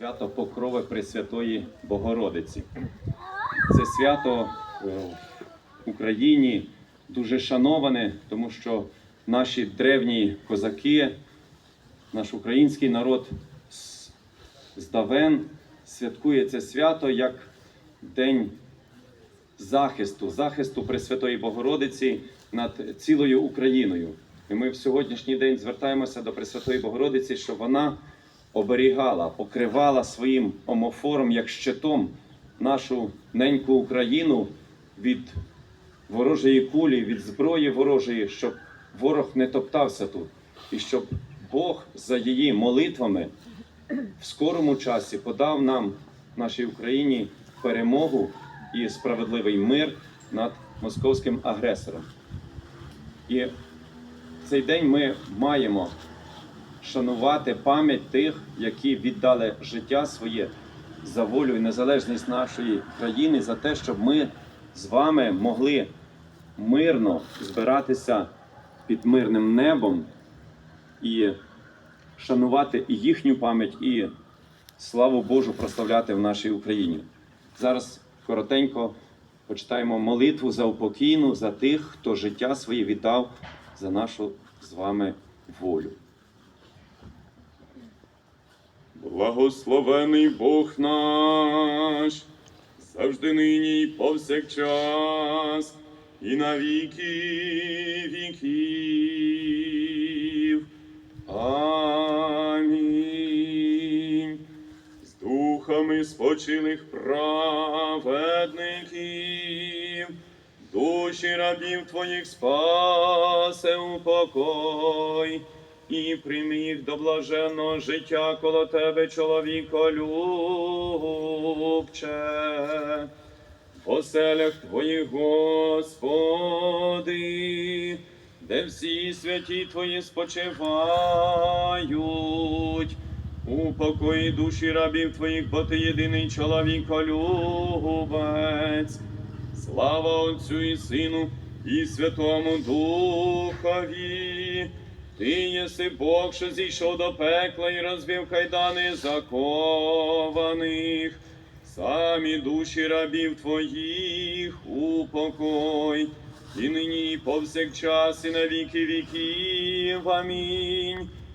Свято Покрови Пресвятої Богородиці. Це свято е, в Україні дуже шановане, тому що наші древні козаки, наш український народ з- з давен святкує це свято як День захисту, захисту Пресвятої Богородиці над цілою Україною. І ми в сьогоднішній день звертаємося до Пресвятої Богородиці, щоб вона оберігала, покривала своїм омофором, як щитом, нашу неньку Україну від ворожої кулі, від зброї ворожої, щоб ворог не топтався тут, і щоб Бог за її молитвами в скорому часі подав нам, нашій Україні, перемогу і справедливий мир над московським агресором. І цей день ми маємо шанувати пам'ять тих, які віддали життя своє за волю і незалежність нашої країни, за те, щоб ми з вами могли мирно збиратися під мирним небом і шанувати і їхню пам'ять, і славу Божу прославляти в нашій Україні. Зараз коротенько почитаємо молитву за упокійну, за тих, хто життя своє віддав за нашу з вами волю. Благословений Бог наш, завжди нині і повсякчас, і на віки віків. Амінь. З духами спочилих праведників, душі рабів твоїх спасе у покой, і прийми до блаженного життя коло тебе, чоловіко любче. В оселях твоїх, Господи, де всі святі твої спочивають. У покої душі рабів твоїх, бо ти єдиний чоловіколюбець. Слава Отцю і Сину і Святому Духові. Ти єси Бог, що зійшов до пекла і розвів кайдани закованих. Самі душі рабів твоїх упокой, і нині, повсякчас, і на віки віків. Амінь.